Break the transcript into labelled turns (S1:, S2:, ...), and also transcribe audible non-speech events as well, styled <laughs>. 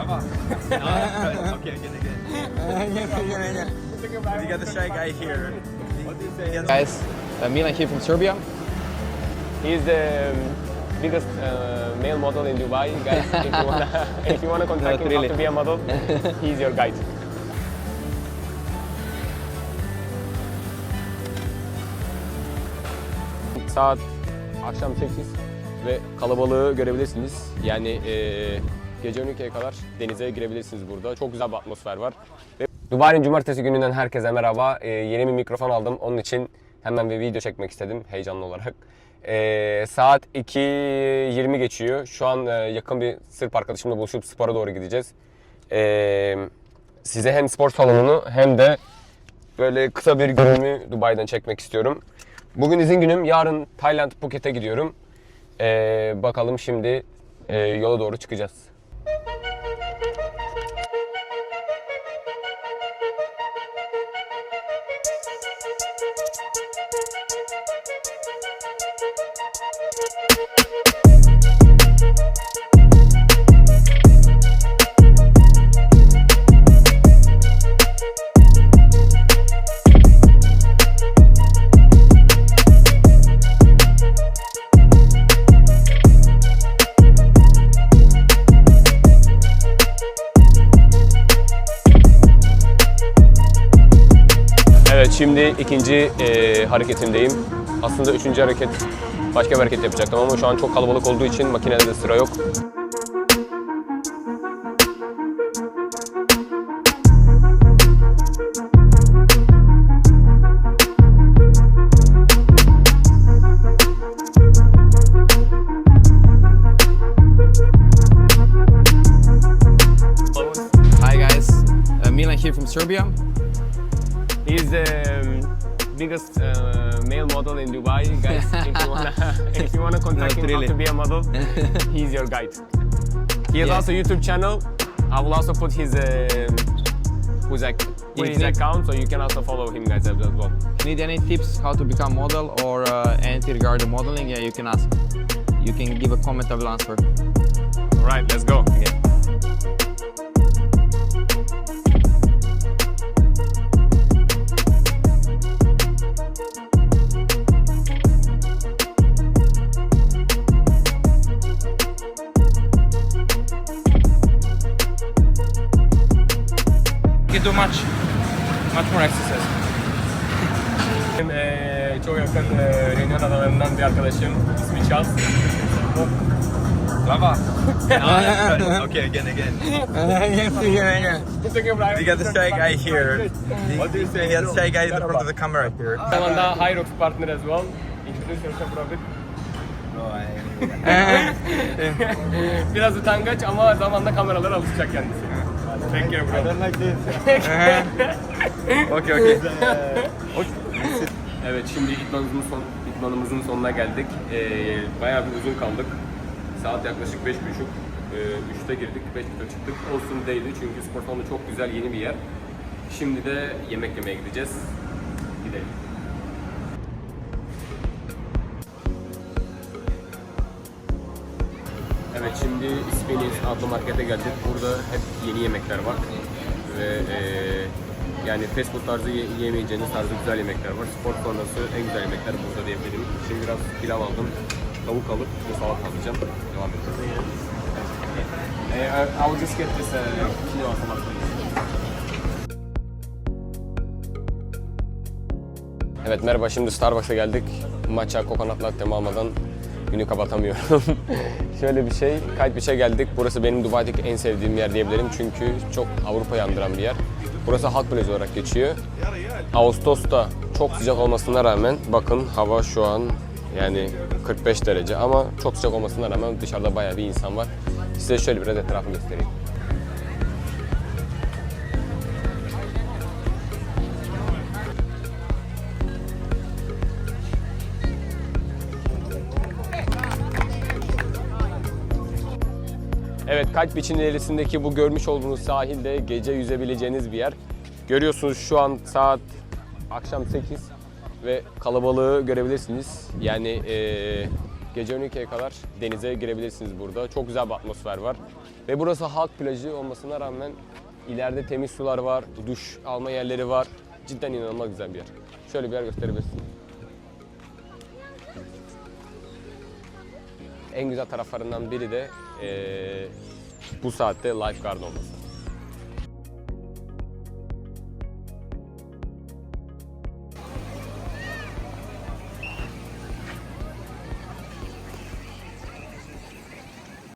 S1: Lava. <laughs> okay, again, again. You got the shy guy here.
S2: Guys, uh, Milan here from Serbia. He's the um, biggest uh, male model in Dubai. Guys, if you wanna, <laughs> if you wanna contact
S3: Not
S2: him
S3: really.
S2: to be a model, <laughs> he's your guide. Saat akşam 8 ve kalabalığı görebilirsiniz. Yani eee gece 12'ye kadar denize girebilirsiniz burada. Çok güzel bir atmosfer var. Ve Dubai'nin cumartesi gününden herkese merhaba. Eee, yeni bir mikrofon aldım. Onun için hemen bir video çekmek istedim heyecanlı olarak. Eee, saat 2.20 geçiyor. Şu an eee, yakın bir Sırp arkadaşımla buluşup spora doğru gideceğiz. Eee, size hem spor salonunu hem de böyle kısa bir günümü Dubai'den çekmek istiyorum. Bugün izin günüm. Yarın Tayland Phuket'e gidiyorum. Ee, bakalım şimdi e, yola doğru çıkacağız. Şimdi ikinci e, hareketimdeyim. Aslında üçüncü hareket başka bir hareket yapacaktım ama şu an çok kalabalık olduğu için makinede de sıra yok.
S3: Hi guys, uh, Milan here from Serbia.
S2: He's the um, biggest uh, male model in Dubai. Guys, <laughs> if you wanna, if you wanna contact
S3: Not
S2: him
S3: really.
S2: to be a model, <laughs> he's your guide. He has
S3: Yeah.
S2: also YouTube channel. I will also put his um, who's
S3: If
S2: his
S3: need-
S2: account, so you can also follow him, guys, as well.
S3: Need any tips how to become model or uh, anything regarding modeling? Yeah, you can ask. You can give a comment. I will answer.
S2: All right, let's go.
S4: You do much, much more exercise.
S2: Benim eee, çok yakın eee Reunion adalarından bir arkadaşım. İsmi Charles.
S1: Lava. <laughs> okay, again, again. <laughs> You got the shy guy here.
S2: What do you say?
S1: You got the shy guy in the front of the camera here.
S2: Şu anda Hyrox partner as well. Introduce yourself, Robert.
S1: No, I <laughs>
S2: Biraz utangaç ama zamanla kameralara alışacak kendisi. Thank you bro.
S1: Okay, okay.
S2: Evet şimdi idmanımızın, son, idmanımızın sonuna geldik. Ee, bayağı bir uzun kaldık. Saat yaklaşık beş buçuk. Ee, üçte girdik, beş buçukta çıktık. Olsun değdi çünkü spor salonu çok güzel yeni bir yer. Şimdi de yemek yemeye gideceğiz. Gidelim. Evet şimdi İspiniz adlı markete geldik. Burada hep yeni yemekler var. Ve eee, yani fast food tarzı ye- yiyemeyeceğiniz tarzı güzel yemekler var. Spor sonrası en güzel yemekler burada diyebilirim. Şimdi biraz pilav aldım. Tavuk alıp bir salat alacağım. Devam. Eee, I will just get this uh, quinoa. Evet merhaba şimdi Starbucks'a geldik. Matcha coconut latte'mi almadan günü kapatamıyorum. <laughs> Şöyle bir şey, şey geldik. Burası benim Dubai'deki en sevdiğim yer diyebilirim. Çünkü çok Avrupa'yı andıran bir yer. Burası halk plajı olarak geçiyor. Ağustos'ta çok sıcak olmasına rağmen bakın hava şu an yani 45 derece ama çok sıcak olmasına rağmen dışarıda bayağı bir insan var. Size şöyle biraz etrafı göstereyim. Evet Kalp Biçinlerisi'ndeki bu görmüş olduğunuz sahilde gece yüzebileceğiniz bir yer. Görüyorsunuz şu an saat akşam 8 ve kalabalığı görebilirsiniz. Yani e, gece 12'ye kadar denize girebilirsiniz burada. Çok güzel bir atmosfer var. Ve burası halk plajı olmasına rağmen ileride temiz sular var, duş alma yerleri var. Cidden inanılmaz güzel bir yer. Şöyle bir yer gösterebilirsiniz. en güzel taraflarından biri de e, bu saatte lifeguard olması.